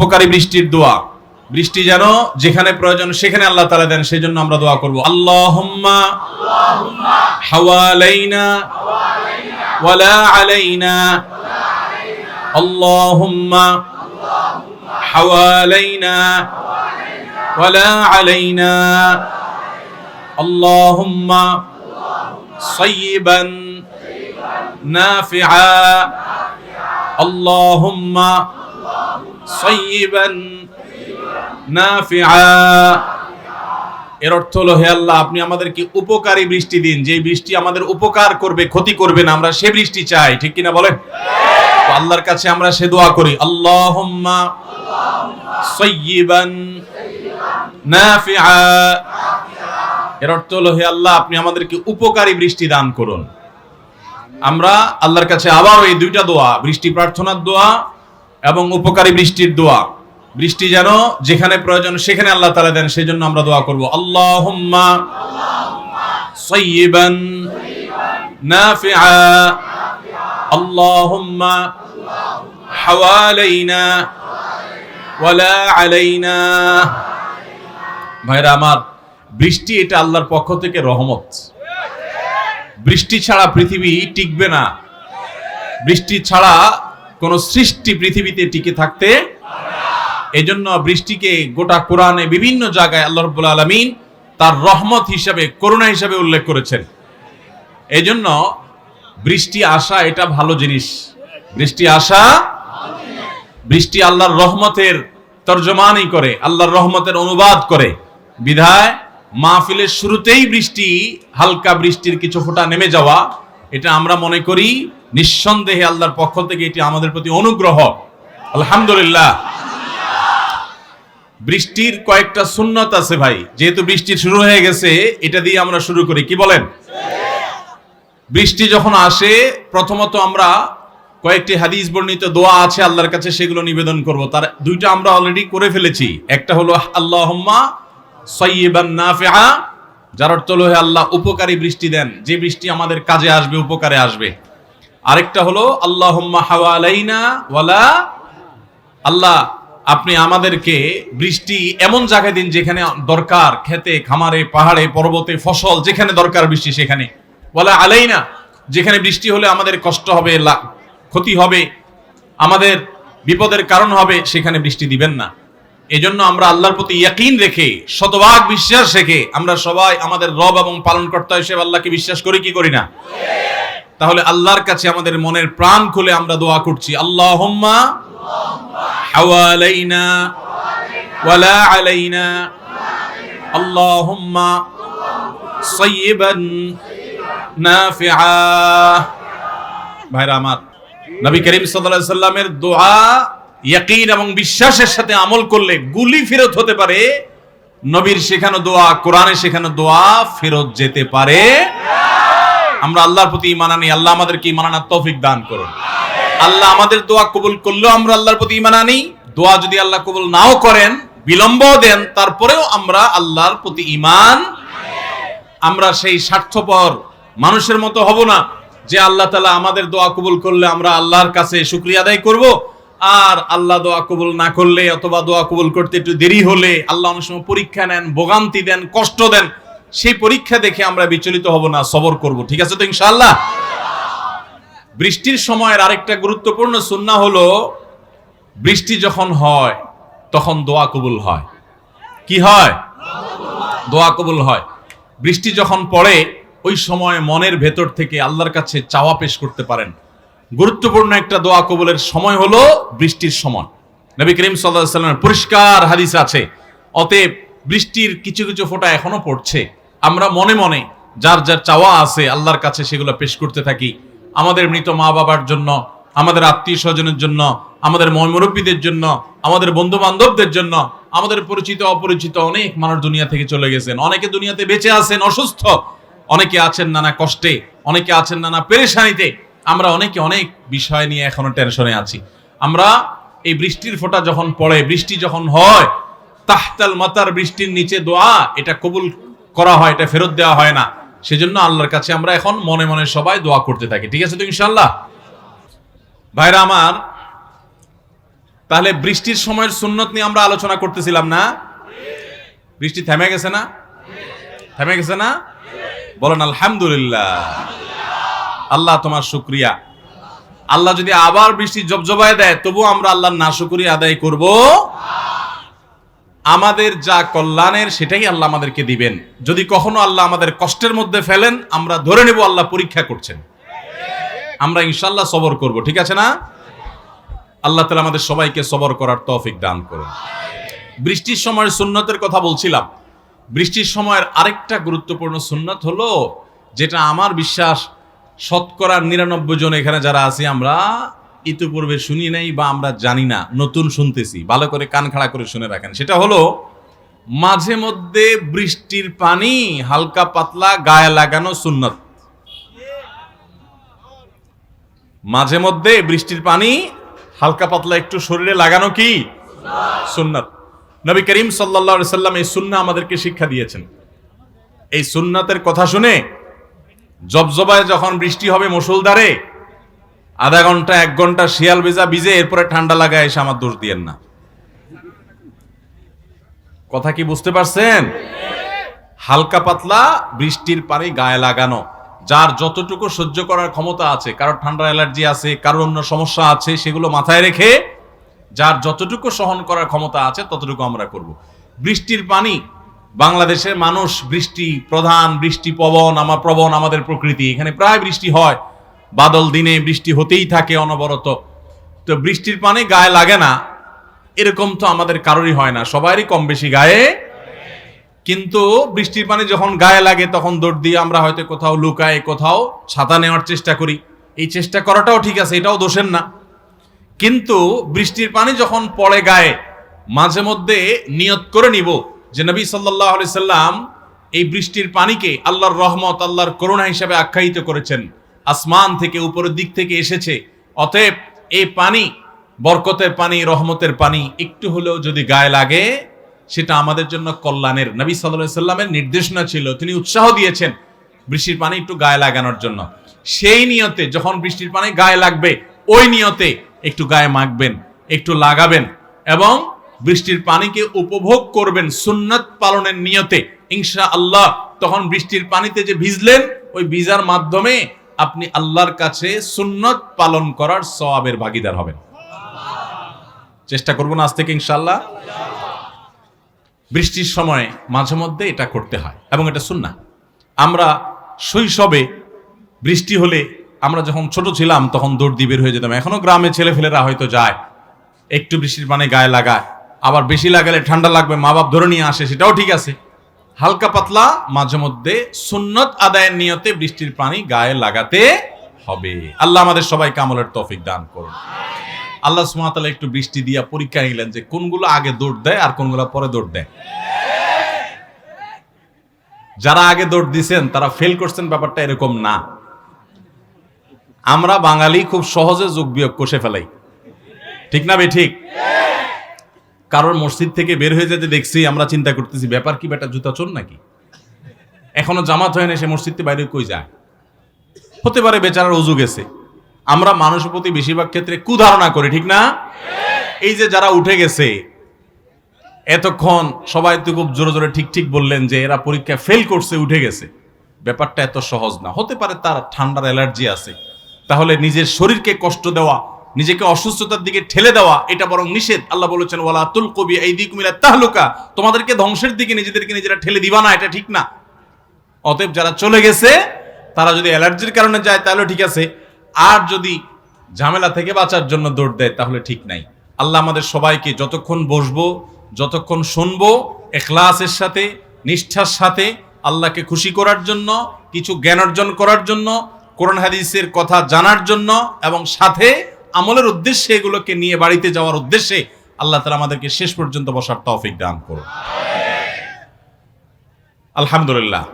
উপকারী বৃষ্টির দোয়া। বৃষ্টি যেন যেখানে প্রয়োজন সেখানে আল্লাহ তালা দেন সেই জন্য আমরা দোয়া করব। আল্লাহম্মা হাওয়ালাইনা ওয়ালা আলাইনা। আল্লাহম্মা হাওয়ালাইনা ওয়ালা আলাইনা। আল্লাহম্মা সাইয়িবান আল্লাহ আল্লাহম্মা সৈবান এর অর্থ হলো, হে আল্লাহ, আপনি আমাদেরকে উপকারী বৃষ্টি দিন। যে বৃষ্টি আমাদের উপকার করবে, ক্ষতি করবে না, আমরা সে বৃষ্টি চাই। ঠিক কিনা বলেন? আল্লাহর কাছে আমরা সে দোয়া করি, আল্লাহুম্মা সৈবান নাফিআ। এর অর্থ হলো, হে আল্লাহ, আপনি আমাদেরকে উপকারী বৃষ্টি দান করুন। আমরা আল্লাহর কাছে আবারও এই দুইটা দোয়া, বৃষ্টি প্রার্থনার দোয়া এবং উপকারী বৃষ্টির দোয়া। বৃষ্টি যেন যেখানে প্রয়োজন সেখানে আল্লাহ তালা দেন সেই জন্য আমরা দোয়া করব। ওয়ালা আলাইনা। ভাইরা আমার, বৃষ্টি এটা আল্লাহর পক্ষ থেকে রহমত। বৃষ্টি ছাড়া পৃথিবী টিকবে না। বৃষ্টি ছাড়া কোন সৃষ্টি পৃথিবীতে টিকে থাকতে এজন্য বৃষ্টিকে গোটা কোরআনে বিভিন্ন জায়গায় আল্লাহ রব্বুল আলমিন তার রহমত হিসাবে, করুণা হিসাবে উল্লেখ করেছেন। এই জন্য বৃষ্টি আসা এটা ভালো জিনিস। বৃষ্টি আসা বৃষ্টি আল্লাহর রহমতের তর্জমানই করে, আল্লাহর রহমতের অনুবাদ করে। বিধায় মাহফিলের শুরুতেই বৃষ্টি, হালকা বৃষ্টির কিছু ফোঁটা নেমে যাওয়া, এটা আমরা মনে করি নিঃসন্দেহে আল্লাহর পক্ষ থেকে এটি আমাদের প্রতি অনুগ্রহ। আলহামদুলিল্লাহ। বৃষ্টির কয়েকটা সুন্নত আছে ভাই। যেহেতু বৃষ্টি শুরু হয়ে গেছে, এটা দিয়ে আমরা শুরু করি। কি বলেন? বৃষ্টি যখন আসে, প্রথমত আমরা কয়েকটি হাদিস বর্ণিত দোয়া আছে আল্লাহর কাছে, সেগুলো নিবেদন করব। তার দুইটা আমরা অলরেডি করে ফেলেছি। একটা হলো, আল্লাহুম্মা সাইয়্যিবান নাফিআ যার অর্থ হলো আল্লাহ, উপকারী বৃষ্টি দেন। যে বৃষ্টি আমাদের কাজে আসবে, উপকারে আসবে। আরেকটা হলো হাওয়ালাইনা ওয়ালা আল্লাহ, আপনি আমাদেরকে বৃষ্টি এমন জায়গায় দিন যেখানে দরকার, খেতে, খামারে, পাহাড়ে, পর্বতে, ফসল, যেখানে দরকার বৃষ্টি, সেখানে। বলা আলাই না যেখানে বৃষ্টি হলে আমাদের কষ্ট হবে ক্ষতি হবে, আমাদের বিপদের কারণ হবে, সেখানে বৃষ্টি দিবেন না। এজন্য আমরা আল্লাহর প্রতি ইয়াকিন রেখে, শতভাগ বিশ্বাস রেখে, আমরা সবাই আমাদের রব এবং পালনকর্তা হিসেবে আল্লাহকে বিশ্বাস করি কি করি না? তাহলে আল্লাহর কাছে আমাদের মনের প্রাণ খুলে আমরা দোয়া করছি আল্লাহুম্মা حوالينا ولا علينا اللهم صيبا نافعا ভাইরা আমার নবী করিম সাল্লাল্লাহু আলাইহি সাল্লামের দোয়া ইয়াকিন এবং বিশ্বাসের সাথে আমল করলে গুলি ফেরত হতে পারে নবীর শেখানো দোয়া কোরআনে শেখানো দোয়া ফেরত যেতে পারে আমরা আল্লাহর প্রতি ঈমান আনি, আল্লাহ আমাদেরকে ইমান আনার তৌফিক দান করুন। আল্লাহ আমাদের দোয়া কবুল করলেও আমরা আল্লাহর প্রতি ঈমান আনি। দোয়া যদি আল্লাহ কবুল নাও করেন বিলম্ব দেন, তারপরেও আমরা আল্লাহর প্রতি ঈমান আমরা সেই স্বার্থপর মানুষের মতো হব না যে আল্লাহ তালা আমাদের দোয়া কবুল করলে আমরা আল্লাহর কাছে শুক্রিয়া আদায় করব। আর আল্লাহ দোয়া কবুল না করলে অথবা দোয়া কবুল করতে একটু দেরি হলে আল্লাহ অনেক সময় পরীক্ষা নেন, ভোগান্তি দেন, কষ্ট দেন সেই পরীক্ষা দেখে আমরা বিচলিত হব না, সবর করব, ঠিক আছে তো ইনশাআল্লাহ? বৃষ্টির সময়ের আরেকটা গুরুত্বপূর্ণ সুন্না হলো, বৃষ্টি যখন হয়, তখন দোয়া কবুল হয়। কি হয়? দোয়া কবুল হয়। বৃষ্টি যখন পড়ে, ওই সময় মনের ভেতর থেকে আল্লাহর কাছে চাওয়া পেশ করতে পারেন। গুরুত্বপূর্ণ একটা দোয়া কবুলের সময় হলো বৃষ্টির সময়। নবী করিম সাল্লাহ সাল্লামের পরিষ্কার হাদিস আছে। অতএব বৃষ্টির কিছু কিছু ফোঁটা এখনও পড়ছে। আমরা মনে মনে যার যার চাওয়া আছে আল্লাহর কাছে সেগুলো পেশ করতে থাকি। আমাদের মৃত মা বাবার জন্য, আমাদের আত্মীয় স্বজনের জন্য, আমাদের ময়মুরব্বীদের জন্য, আমাদের বন্ধু বান্ধবদের জন্য, আমাদের পরিচিত অপরিচিত অনেক মানুষ দুনিয়া থেকে চলে গেছেন। অনেকে দুনিয়াতে বেঁচে আছেন, অসুস্থ। অনেকে আছেন নানা কষ্টে, অনেকে আছেন নানা পেরেশানিতে। আমরা অনেকে অনেক বিষয় নিয়ে এখনও টেনশনে আছি। আমরা এই বৃষ্টির ফোঁটা যখন পড়ে, বৃষ্টি যখন হয়, তাহতাল মাতার বৃষ্টির নিচে দোয়া, এটা কবুল করা হয়, এটা ফেরত দেওয়া হয় না। সেজন্য আল্লাহর কাছে আমরা এখন মনে মনে সবাই দোয়া করতে থাকি। ঠিক আছে তো ইনশাল্লাহ ভাইরা আমার, তাহলে বৃষ্টির সময়ের সুন্নত নিয়ে আমরা আলোচনা করতেছিলাম না? বৃষ্টি থেমে গেছে না? থেমে গেছে না? বলেন আলহামদুলিল্লাহ। আল্লাহ তোমার শুক্রিয়া। আল্লাহ যদি আবার বৃষ্টি জবজবায় দেয় তবু আমরা আল্লাহর না শুক্রিয়া আদায় করব। আমাদের যা কল্যাণের সেটাই আল্লাহ আমাদেরকে দিবেন। যদি কখনো আল্লাহ আমাদের কষ্টের মধ্যে ফেলেন, আমরা ধরে নেব আল্লাহ পরীক্ষা করছেন। আমরা ইনশাল্লাহ সবর করব, ঠিক আছে না? আল্লাহ তালা আমাদের সবাইকে সবর করার তৌফিক দান করুন। বৃষ্টির সময়ের সুন্নতের কথা বলছিলাম। বৃষ্টির সময়ের আরেকটা গুরুত্বপূর্ণ সুন্নত হলো, যেটা আমার বিশ্বাস, শতকরা নিরানব্বই জন এখানে যারা আছি আমরা ইতিপূর্বে শুনি নাই বা আমরা জানি না, নতুন শুনতেছি। ভালো করে কান খাড়া করে শুনে রাখেন। সেটা হলো, মাঝে মধ্যে বৃষ্টির পানি হালকা পাতলা গায়ে লাগানো সুন্নত। মাঝে মধ্যে বৃষ্টির পানি হালকা পাতলা একটু শরীরে লাগানো কি? সুন্নাত। নবী করিম সাল্লা সাল্লাম এই সুন্না আমাদেরকে শিক্ষা দিয়েছেন। এই সুন্নাতের কথা শুনে জবজবায় যখন বৃষ্টি হবে মুসলধারে আধা ঘণ্টা, এক ঘণ্টা শিয়াল ভেজা ভিজে এরপরে ঠান্ডা লাগায় এসে আমার দোষ দিয়েন না। কথা কি বুঝতে পারছেন? হালকা পাতলা বৃষ্টির পানি গায়ে লাগানো, যার যতটুকু সহ্য করার ক্ষমতা আছে, কারোর ঠান্ডা অ্যালার্জি আছে, কারোর অন্য সমস্যা আছে, সেগুলো মাথায় রেখে যার যতটুকু সহন করার ক্ষমতা আছে, ততটুকু আমরা করব। বৃষ্টির পানি, বাংলাদেশের মানুষ বৃষ্টি প্রধান, বৃষ্টি পবন, আমার প্রবণ, আমাদের প্রকৃতি, এখানে প্রায় বৃষ্টি হয়। বাদল দিনে বৃষ্টি হতেই থাকে অনবরত। তো বৃষ্টির পানি গায়ে লাগে না, এরকম তো আমাদের কারোরই হয় না, সবারই কম বেশি গায়ে। কিন্তু বৃষ্টির পানি যখন গায়ে লাগে, তখন দৌড় দিয়ে আমরা হয়তো কোথাও লুকায় কোথাও ছাতা নেওয়ার চেষ্টা করি। এই চেষ্টা করাটাও ঠিক আছে, এটাও দোষের না। কিন্তু বৃষ্টির পানি যখন পড়ে গায়ে, মাঝে মধ্যে নিয়ত করে নিব যে নবী সাল্লাহ সাল্লাম এই বৃষ্টির পানিকে আল্লাহর রহমত, আল্লাহর করুণা হিসাবে আখ্যায়িত করেছেন। আসমান থেকে উপরের দিক থেকে এসেছে। অতএব এই পানি, বরকতের পানি, রহমতের পানি একটু হলেও যদি গায়ে লাগে, সেটা আমাদের জন্য কল্যাণের। নবী সাল্লাহ সাল্লামের নির্দেশনা ছিল, তিনি উৎসাহ দিয়েছেন বৃষ্টির পানি একটু গায়ে লাগানোর জন্য। সেই নিয়তে যখন বৃষ্টির পানি গায়ে লাগবে, ওই নিয়তে একটু গায়ে মাখবেন, একটু লাগাবেন এবং বৃষ্টির পানিকে উপভোগ করবেন সুন্নত পালনের নিয়তে। ইনশা আল্লাহ তখন বৃষ্টির পানিতে যে ভিজলেন, ওই ভিজার মাধ্যমে আপনি আল্লাহর কাছে সুন্নত পালন করার সওয়াবের ভাগিদার হবেন। চেষ্টা করব না আজ থেকে ইনশাল্লাহ বৃষ্টির সময় মাঝে মধ্যে এটা করতে হয় এবং এটা শুননা আমরা শৈশবে বৃষ্টি হলে আমরা যখন ছোট ছিলাম তখন দৌড় দিয়ে বের হয়ে যেতাম। এখনও গ্রামে ছেলেফেলেরা হয়তো যায়, একটু বৃষ্টির পানি গায়ে লাগায়, আবার বেশি লাগালে ঠান্ডা লাগবে মা বাপ ধরে নিয়ে আসে, সেটাও ঠিক আছে। হালকা পাতলা, মাঝে মধ্যে সুন্নত আদায়ের নিয়তে বৃষ্টির পানি গায়ে লাগাতে হবে। আল্লাহ আমাদের সবাই কামলের তৌফিক দান করুন। আল্লাহ সুমাতালা একটু বৃষ্টি দিয়া পরীক্ষা নিলেন যে কোনগুলো আগে দৌড় দেয় আর কোনগুলো পরে দৌড় দেয়। যারা আগে দৌড় দিছেন, তারা ফেল করছেন, ব্যাপারটা এরকম না। আমরা বাঙালি খুব সহজে যোগ বিয়োগ কষে ফেলাই। ঠিক না বে ঠিক? কারোর মসজিদ থেকে বের হয়ে যেতে দেখছি, আমরা চিন্তা করতেছি, ব্যাপার কি বেটা, জুতা চোর নাকি? এখনও জামাত হয় না, সে মসজিদ বাইরে কই যায়? হতে পারে বেচারার উজু গেছে। আমরা মানুষের প্রতি বেশিরভাগ ক্ষেত্রে কুধারণা করি, ঠিক না? এই যে যারা উঠে গেছে, এতক্ষণ সবাই তো খুব জোরে জোরে ঠিক ঠিক বললেন যে এরা পরীক্ষা ফেল করছে, উঠে গেছে। ব্যাপারটা এত সহজ না। হতে পারে তার ঠান্ডার অ্যালার্জি আছে। তাহলে নিজের শরীরকে কষ্ট দেওয়া নিজেকে অসুস্থতার দিকে ঠেলে দেওয়া, এটা বরং নিষেধ। আল্লাহ বলেছেন, ওয়ালা তুল কবি এই দিক মিলা তাহলুকা। তোমাদেরকে ধ্বংসের দিকে নিজেদেরকে নিজেরা ঠেলে দিবা না, এটা ঠিক না। অতএব যারা চলে গেছে, তারা যদি অ্যালার্জির কারণে যায়, তাহলে ঠিক আছে। আর যদি ঝামেলা থেকে বাঁচার জন্য দৌড় দেয়, তাহলে ঠিক নাই। আল্লাহ আমাদের সবাইকে যতক্ষণ বসবো, যতক্ষণ শুনব, এখলাসের সাথে, নিষ্ঠার সাথে, আল্লাহকে খুশি করার জন্য, কিছু জ্ঞান অর্জন করার জন্য, কোরআন হাদিসের কথা জানার জন্য, এবং সাথে আমলের উদ্দেশ্যে এগুলোকে নিয়ে বাড়িতে যাওয়ার উদ্দেশ্যে আল্লাহ তালা আমাদেরকে শেষ পর্যন্ত বসার তৌফিক দান করুন। আলহামদুলিল্লাহ।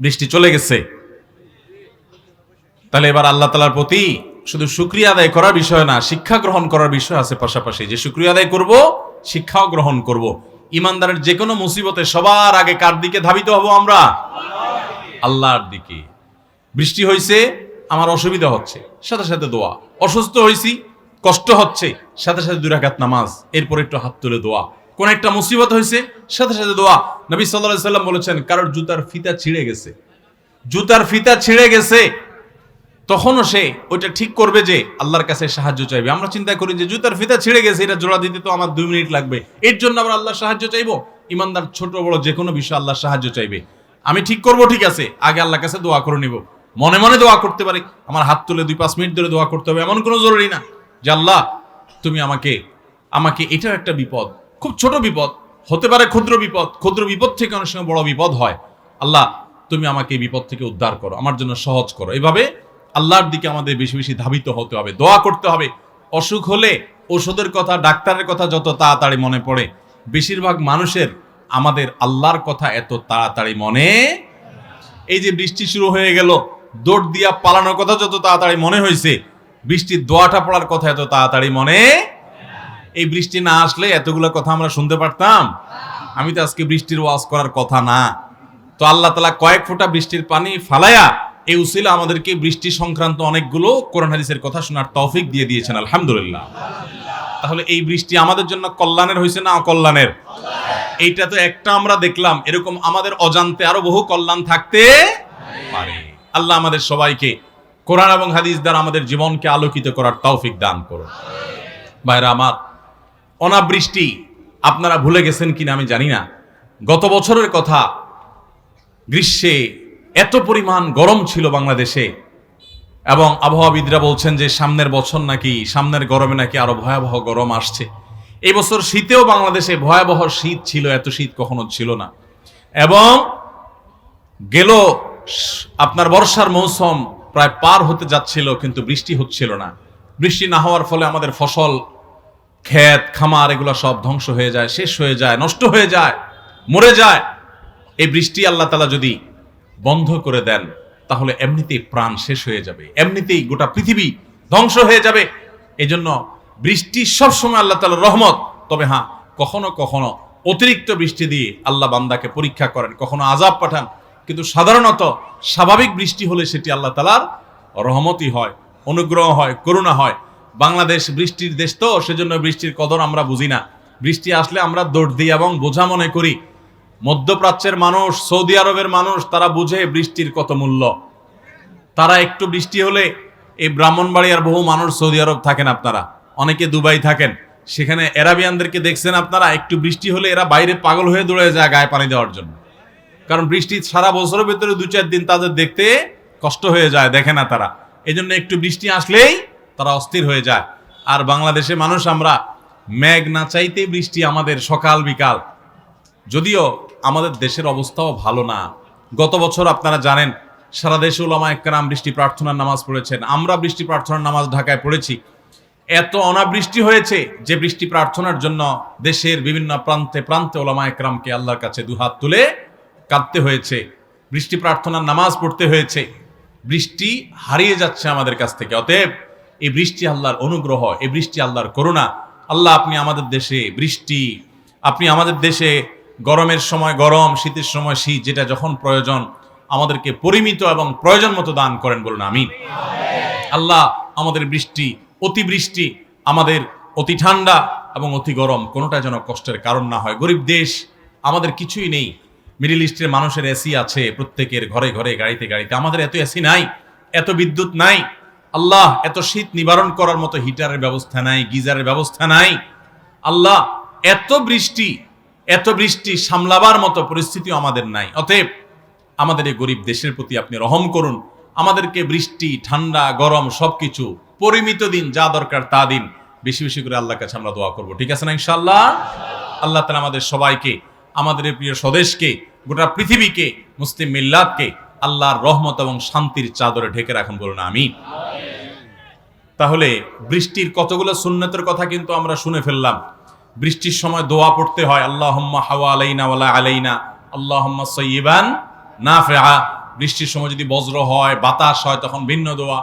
বৃষ্টি চলে গেছে। তাহলে এবার আল্লাহ তালার প্রতি শুধু শুক্রিয়া আদায় করার বিষয় না, শিক্ষা গ্রহণ করার বিষয় আছে পাশাপাশি। যে শুক্রিয়া আদায় করব, শিক্ষাও গ্রহণ করব। ইমানদারের যে কোনো মুসিবতে সবার আগে কার দিকে ধাবিত হব আমরা? আল্লাহর দিকে। বৃষ্টি হয়েছে আমার অসুবিধা হচ্ছে। সাথে সাথে দোয়া। অসুস্থ হয়েছি কষ্ট হচ্ছে, সাথে সাথে দুই রাকাত নামাজ, এরপর একটু হাত তুলে দোয়া। কোন একটা মুসিবত হয়েছে সাথে সাথে দোয়া। নবী সাল্লাল্লাহু সাল্লাম বলেছেন, কারোর জুতার ফিতা ছিঁড়ে গেছে। জুতার ফিতা ছিঁড়ে গেছে, তখনও সে ওইটা ঠিক করবে যে আল্লাহর কাছে সাহায্য চাইবে। আমরা চিন্তা করি যে জুতার ফিতা ছিঁড়ে গেছে, এটা জোড়া দিতে তো আমার দুই মিনিট লাগবে। এর জন্য আমরা আল্লাহর সাহায্য চাইব? ইমানদার ছোট বড় যে কোনো বিষয়ে আল্লাহর সাহায্য চাইবে। আমি ঠিক করব, ঠিক আছে। আগে আল্লাহর কাছে দোয়া করে নিব। মনে মনে দোয়া করতে পারি। আমার হাত তুলে দুই পাঁচ মিনিট ধরে দোয়া করতে হবে, এমন কোনো জরুরি না যে, আল্লাহ, তুমি আমাকে আমাকে এটাও একটা বিপদ, খুব ছোট বিপদ, হতে পারে ক্ষুদ্র বিপদ ক্ষুদ্র বিপদ থেকে অনেক সময় বড় বিপদ হয়। আল্লাহ, তুমি আমাকে এই বিপদ থেকে উদ্ধার করো, আমার জন্য সহজ করো। এইভাবে আল্লাহর দিকে আমাদের বেশি বেশি ধাবিত হতে হবে, দোয়া করতে হবে। অসুখ হলে ওষুধের কথা, ডাক্তারের কথা যত তাড়াতাড়ি মনে পড়ে, বেশিরভাগ মানুষের আমাদের আল্লাহর কথা এত তাড়াতাড়ি মনে এই যে বৃষ্টি শুরু হয়ে গেল দৌড় দিয়া পালানোর কথা যত তাড়াতাড়ি মনে হয়েছে বৃষ্টির দোয়াটা পড়ার কথা এত তাড়াতাড়ি মনে এই বৃষ্টি না আসলে এতগুলো কথা আমরা শুনতে পারতাম। আমি তো আজকে বৃষ্টির ওয়াজ করার কথা না। তো আল্লাহ তালা কয়েক ফোঁটা বৃষ্টির পানি ফালায়া এই উসিলা আমাদেরকে বৃষ্টি সংক্রান্ত অনেকগুলো কোরআন হাদিসের কথা শোনার তৌফিক দিয়ে দিয়েছেন, আলহামদুলিল্লাহ। তাহলে এই বৃষ্টি আমাদের জন্য কল্যাণের হয়েছে না অকল্যাণের? এইটা তো একটা আমরা দেখলাম, এরকম আমাদের অজান্তে আরও বহু কল্যাণ থাকতে পারে। আল্লাহ আমাদের সবাইকে কোরআন এবং হাদিস দ্বারা আমাদের জীবনকে আলোকিত করার তৌফিক দান করুন। ভাইরা আমার, অনাবৃষ্টি আপনারা ভুলে গেছেন কিনা আমি জানি না। গত বছরের কথা, গ্রীষ্মে এত পরিমাণ গরম ছিল বাংলাদেশে এবং আবহাওয়াবিদরা বলছেন যে সামনের বছর নাকি, সামনের গরমে নাকি আরও ভয়াবহ গরম আসছে। এই বছর শীতেও বাংলাদেশে ভয়াবহ শীত ছিল, এত শীত কখনো ছিল না। এবং গেল আপনার বর্ষার মৌসুম প্রায় পার হতে যাচ্ছিল, কিন্তু বৃষ্টি হচ্ছিল না। বৃষ্টি না হওয়ার ফলে আমাদের ফসল, ক্ষেত, খামার এগুলো সব ধ্বংস হয়ে যায়, শেষ হয়ে যায়, নষ্ট হয়ে যায়, মরে যায়। এই বৃষ্টি আল্লাহ তালা যদি বন্ধ করে দেন, তাহলে এমনিতেই প্রাণ শেষ হয়ে যাবে। এমনিতেই গোটা পৃথিবী ধ্বংস হয়ে যাবে। এই জন্য বৃষ্টি সবসময় আল্লাহ তালার রহমত। তবে হ্যাঁ কখনো কখনো অতিরিক্ত বৃষ্টি দিয়ে আল্লাহ বান্দাকে পরীক্ষা করেন, কখনো আজাব পাঠান কিন্তু সাধারণত স্বাভাবিক বৃষ্টি হলে সেটি আল্লাহ তালার রহমতই হয়, অনুগ্রহ হয়, করুণা হয়। বাংলাদেশ বৃষ্টির দেশ তো, সেজন্য বৃষ্টির কদর আমরা বুঝি না। বৃষ্টি আসলে আমরা দৌড় দিই এবং বোঝা মনে করি। মধ্যপ্রাচ্যের মানুষ, সৌদি আরবের মানুষ, তারা বুঝে বৃষ্টির কত মূল্য। তারা একটু বৃষ্টি হলে এই ব্রাহ্মণবাড়িয়ার বহু মানুষ সৌদি আরব থাকেন আপনারা। অনেকে দুবাই থাকেন। সেখানে এরাবিয়ানদেরকে দেখছেন আপনারা, একটু বৃষ্টি হলে এরা বাইরে পাগল হয়ে দৌড়ে যায় গায়ে পানি দেওয়ার জন্য। কারণ বৃষ্টি সারা বছরের ভেতরে দু চার দিন তাদের দেখতে কষ্ট হয়ে যায়, দেখে না তারা। এই জন্য একটু বৃষ্টি আসলেই তারা অস্থির হয়ে যায়। আর বাংলাদেশে মানুষ আমরা মেঘ না চাইতে বৃষ্টি আমাদের সকাল বিকাল। যদিও আমাদের দেশের অবস্থাও ভালো না। গত বছর আপনারা জানেন, সারা দেশে ওলামা একরাম বৃষ্টি প্রার্থনার নামাজ পড়েছেন। আমরা বৃষ্টি প্রার্থনার নামাজ ঢাকায় পড়েছি। এত অনাবৃষ্টি হয়েছে যে বৃষ্টি প্রার্থনার জন্য দেশের বিভিন্ন প্রান্তে প্রান্তে ওলামা একরামকে আল্লাহর কাছে দুহাত তুলে কাঁদতে হয়েছে, বৃষ্টি প্রার্থনার নামাজ পড়তে হয়েছে, বৃষ্টি হারিয়ে যাচ্ছে আমাদের কাছ থেকে। অতএব এই বৃষ্টি আল্লাহর অনুগ্রহ, এই বৃষ্টি আল্লাহর করুণা, আল্লাহ আপনি আমাদের দেশে বৃষ্টি, আপনি আমাদের দেশে গরমের সময় গরম, শীতের সময় শীত, যেটা যখন প্রয়োজন, আমাদেরকে পরিমিত এবং প্রয়োজন মতো দান করেন বলুন আমি আল্লাহ আমাদের বৃষ্টি অতিবৃষ্টি আমাদের অতি ঠান্ডা এবং অতি গরম, কোনোটা যেন কষ্টের কারণ না হয়। গরিব দেশ, আমাদের কিছুই নেই। মিডিল ইস্টের মানুষের এসি আছে, প্রত্যেকের ঘরে ঘরে, গাড়িতে গাড়িতে। আমাদের এত এসি নাই, এত বিদ্যুৎ নাই। আল্লাহ, এত শীত নিবারণ করার মতো হিটারের ব্যবস্থা নাই, গিজারের ব্যবস্থা নাই। আল্লাহ, এত বৃষ্টি এত বৃষ্টি সামলাবার মতো পরিস্থিতি আমাদের নাই। অতএব, আমাদের এই গরিব দেশের প্রতি আপনি রহম করুন। আমাদেরকে বৃষ্টি, ঠান্ডা, গরম সবকিছু, পরিমিত দিন, যা দরকার তা দিন। বেশি বেশি করে আল্লাহর কাছে আমরা দোয়া করব। ঠিক আছে না ইনশাল্লাহ আল্লাহ তালা আমাদের সবাইকে আমাদের প্রিয় স্বদেশকে, গোটা পৃথিবীকে, মুসলিম মিল্লাতকে আল্লাহর রহমত এবং শান্তির চাদরে ঢেকে রাখুন বলুন আমি তাহলে বৃষ্টির কতগুলো সুন্নতের কথা কিন্তু আমরা শুনে ফেললাম। বৃষ্টির সময় দোয়া পড়তে হয় আল্লাহ হাওয়া আলাইনা ওয়ালা আলাইনা আল্লাহ সৈবান না ফেহা বৃষ্টির সময় যদি বজ্র হয়, বাতাস হয়, তখন ভিন্ন দোয়া।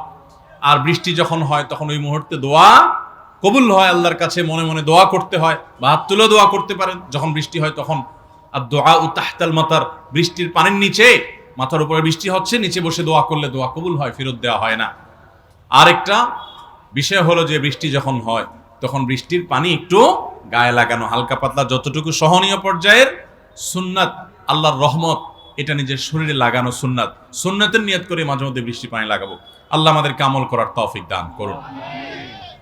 আর বৃষ্টি যখন হয়, তখন ওই মুহূর্তে দোয়া কবুল হয়, আল্লাহর কাছে মনে মনে দোয়া করতে হয় বা হাত তুলে দোয়া করতে পারেন। যখন বৃষ্টি হয়, তখন আর দোয়া উ তাহতাল মাতার, বৃষ্টির পানির নিচে, মাথার উপরে বৃষ্টি হচ্ছে, নিচে বসে দোয়া করলে দোয়া কবুল হয়, ফেরত দেওয়া হয় না। আরেকটা বিষয় হলো যে বৃষ্টি যখন হয়, তখন বৃষ্টির পানি একটু গায়ে লাগানো, হালকা পাতলা, যতটুকু সহনীয় পর্যায়ের সুন্নাত, আল্লাহর রহমত, এটা নিজের শরীরে লাগানো সুন্নাত। সুন্নাতের নিয়ত করে মাঝে মধ্যে বৃষ্টি পানি লাগাবো। আল্লাহ আমাদেরকে আমল করার তৌফিক দান করুন।